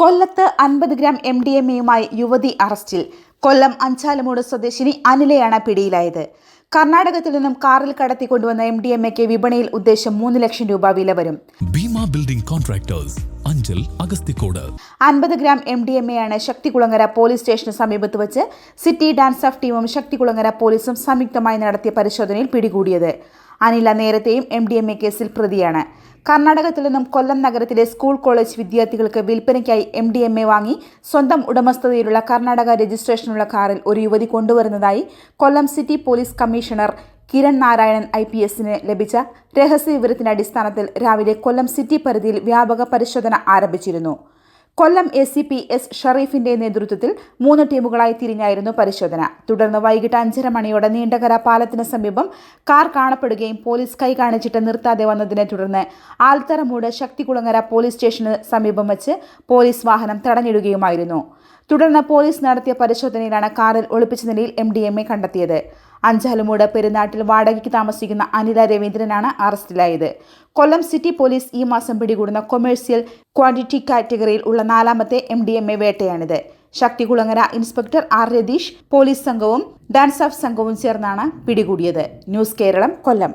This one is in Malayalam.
കൊല്ലത്ത് അൻപത് ഗ്രാം എം ഡി എം എയുമായി യുവതി അറസ്റ്റിൽ. കൊല്ലം അഞ്ചാലമൂട് സ്വദേശിനി അനിലയാണ് പിടിയിലായത്. കർണാടകത്തിൽ നിന്നും കാറിൽ കടത്തിക്കൊണ്ടുവന്ന എം ഡി എം എക്ക് വിപണിയിൽ ഉദ്ദേശം മൂന്ന് ലക്ഷം രൂപ വില വരും. Bheema building contractors Anchal Agasthikode. അൻപത് ഗ്രാം എം ഡി എം എയാണ് ശക്തികുളങ്ങര പോലീസ് സ്റ്റേഷന് സമീപത്ത് വെച്ച് സിറ്റി ഡാൻസ് ഓഫ് ടീമും ശക്തികുളങ്ങര പോലീസും സംയുക്തമായി നടത്തിയ പരിശോധനയിൽ പിടികൂടിയത്. അനില നേരത്തെയും എം ഡി എം എ കേസിൽ പ്രതിയാണ്. കർണാടകത്തിൽ നിന്നും കൊല്ലം നഗരത്തിലെ സ്കൂൾ കോളേജ് വിദ്യാർത്ഥികൾക്ക് വിൽപ്പനയ്ക്കായി എം ഡി എം എ വാങ്ങി സ്വന്തം ഉടമസ്ഥതയിലുള്ള കർണാടക രജിസ്ട്രേഷനുള്ള കാറിൽ ഒരു യുവതി കൊണ്ടുവരുന്നതായി Kollam city police commissioner Kiran Narayanan I P എസിന് ലഭിച്ച രഹസ്യ വിവരത്തിന്റെ അടിസ്ഥാനത്തിൽ രാവിലെ കൊല്ലം സിറ്റി പരിധിയിൽ വ്യാപക പരിശോധന ആരംഭിച്ചിരുന്നു. Kollam A C P S ഷറീഫിന്റെ നേതൃത്വത്തിൽ മൂന്ന് ടീമുകളായി തിരിഞ്ഞായിരുന്നു പരിശോധന. തുടർന്ന് വൈകിട്ട് അഞ്ചര മണിയോടെ നീണ്ടകര പാലത്തിന് സമീപം കാർ കാണപ്പെടുകയും പോലീസ് കൈ കാണിച്ചിട്ട് നിർത്താതെ വന്നതിനെ തുടർന്ന് ആൽത്തറമൂട് ശക്തികുളങ്ങര പോലീസ് സ്റ്റേഷന് സമീപം വെച്ച് പോലീസ് വാഹനം തടഞ്ഞിടുകയുമായിരുന്നു. തുടർന്ന് പോലീസ് നടത്തിയ പരിശോധനയിലാണ് കാറിൽ ഒളിപ്പിച്ച നിലയിൽ എ കണ്ടെത്തിയത്. അഞ്ചാലുമൂട് പെരുന്നാട്ടിൽ വാടകയ്ക്ക് താമസിക്കുന്ന അനില രവീന്ദ്രനാണ് അറസ്റ്റിലായത്. കൊല്ലം സിറ്റി പോലീസ് ഈ മാസം പിടികൂടുന്ന കൊമേഴ്സ്യൽ ക്വാണ്ടിറ്റി കാറ്റഗറിയിൽ ഉള്ള നാലാമത്തെ M D M A വേട്ടയാണിത്. Sakthikulangara inspector R Ratheesh police സംഘവും ഡാൻസ് ഓഫ് സംഘവും ചേർന്നാണ് പിടികൂടിയത്. ന്യൂസ് കേരളം കൊല്ലം.